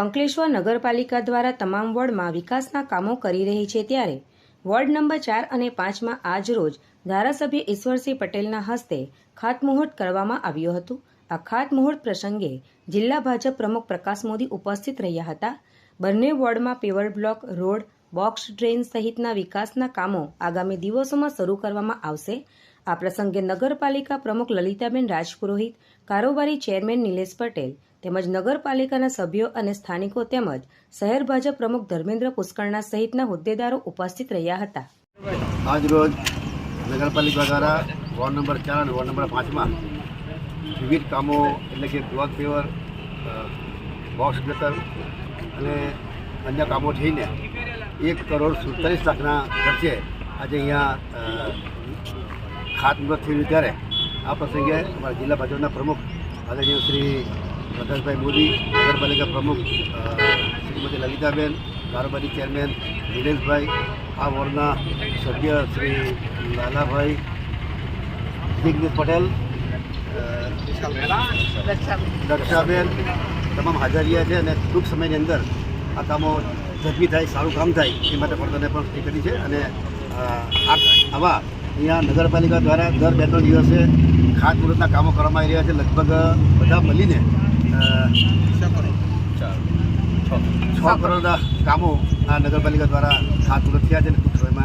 અંકલેશ્વર નગરપાલિકા દ્વારા તમામ વોર્ડમાં વિકાસના કામો કરી રહી છે ત્યારે વોર્ડ નંબર ચાર અને પાંચમાં આજ રોજ ધારાસભ્ય ઈશ્વરસિંહ પટેલના હસ્તે ખાતમુહૂર્ત કરવામાં આવ્યું હતું. આ ખાતમુહૂર્ત પ્રસંગે જિલ્લા ભાજપ પ્રમુખ પ્રકાશ મોદી ઉપસ્થિત રહ્યા હતા. બંને વોર્ડમાં paver block, road, box drain સહિતના વિકાસના કામો આગામી દિવસોમાં શરૂ કરવામાં આવશે. આ પ્રસંગે નગરપાલિકા પ્રમુખ લલિતાબેન રાજપુરોહિત, કારોબારી ચેરમેન નિલેશ પટેલ તેમજ નગરપાલિકાના સભ્યો અને સ્થાનિકો તેમજ શહેર ભાજપ પ્રમુખ ધર્મેન્દ્ર પુષ્કળના સહિતના હોદ્દેદારો ઉપસ્થિત રહ્યા હતા. આજરોજ નગરપાલિકા દ્વારા વોર્ડ નંબર ચાર અને વોર્ડ નંબર પાંચમાં વિવિધ કામો એટલે કે બ્લોક પેવર બોક્સ ગટર અને અન્ય કામો થઈને એક કરોડ સુડતાલીસ લાખના ખર્ચે આજે અહીંયા ખાતમુહૂર્ત થયું ત્યારે આ પ્રસંગે અમારા જિલ્લા ભાજપના પ્રમુખ આદરણીય શ્રી પ્રકાશભાઈ મોદી, નગરપાલિકા પ્રમુખ શ્રીમતી લલિતાબેન, કારોબારી ચેરમેન દિનેશભાઈ, આ વોર્ડના સભ્ય શ્રી લાલાભાઈ દિગ્વિજય પટેલ દક્ષાબેન તમામ હાજર રહ્યા છે અને ટૂંક સમયની અંદર આ કામો ઝડપી થાય, સારું કામ થાય એ માટે પણ પણ સ્ટે કરી છે અને આવા અહીંયા નગરપાલિકા દ્વારા દર બે ત્રણ દિવસે ખાતમુહૂર્તના કામો કરવામાં આવી રહ્યા છે. લગભગ બધા મળીને છ કરોડના કામો આ નગરપાલિકા દ્વારા ખાતમુહૂર્ત થયા છે અને ટૂંક સમયમાં